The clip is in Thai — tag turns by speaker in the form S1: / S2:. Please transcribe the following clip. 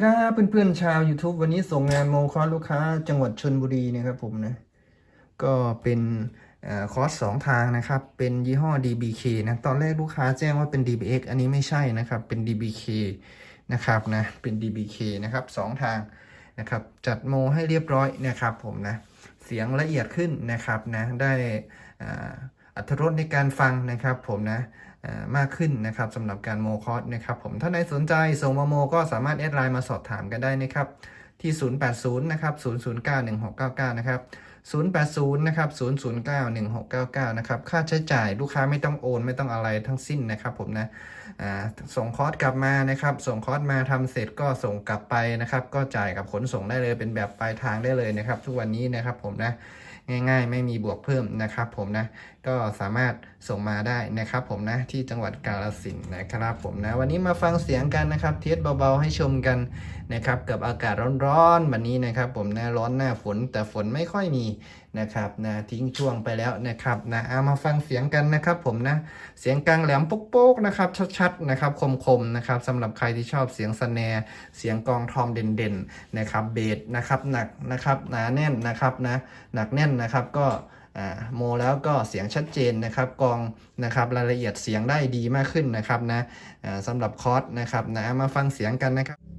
S1: ครับเพื่อนๆชาว YouTube วันนี้ส่งงานโมคอร์สลูกค้าจังหวัดชนบุรีนะครับผมนะ ก็เป็นอคอร์สสองทางนะครับ เป็นยี่ห้อ DBK นะตอนแรกลูกค้าแจ้งว่าเป็น DBX อันนี้ไม่ใช่นะครับ เป็น DBK นะครับนะเป็น DBK นะครับสองทางนะครับ จัดโมให้เรียบร้อยนะครับผมนะ เสียงละเอียดขึ้นนะครับนะ ได้อัตรสในการฟังนะครับผมนะ มากขึ้นนะครับสำหรับการโมคอร์สนะครับผมถ้าใครสนใจส่งมาโมก็สามารถแอดไลน์มาสอบถามกันได้นะครับที่ 080 นะครับ 0091699 นะครับ 080นะครับ0091699นะครับค่าใช้จ่ายลูกค้าไม่ต้องโอนไม่ต้องอะไรทั้งสิ้นนะครับผมนะส่งคอร์สกลับมานะครับส่งคอร์สมาทำเสร็จก็ส่งกลับไปนะครับ ก็จ่ายกับขนส่งได้เลยเป็นแบบปลายทางได้เลยนะครับ ทุกวันนี้นะครับผมนะง่ายๆ ไม่มีบวกเพิ่มนะครับผมนะก็สามารถส่งมาได้นะครับผมนะที่จังหวัดกาฬสินนะครับผมนะวันนี้มาฟังเสียงกันนะครับ เทสเบาๆให้ชมกันนะครับกับอากาศร้อนๆวันนี้นะครับผมนะร้อนหน้าฝนแต่ฝนไม่ค่อยมีนะครับนะทิ้งช่วงไปแล้วนะครับนะเอามาฟังเสียงกันนะครับ ผมนะเสียงกลางแหลมโป๊กๆนะครับชัดๆนะครับคมๆนะครับสำหรับใครที่ชอบเสียงสแนร์เสียงกองทอมเด่นๆนะครับเบสนะครับหนักนะครับหนาแน่นนะครับนะหนักแน่นนะครับก็โมแล้วก็เสียงชัดเจนนะครับกองนะครับรายละเอียดเสียงได้ดีมากขึ้นนะครับนะสำหรับคอร์สนะครับนะมาฟังเสียงกันนะครับ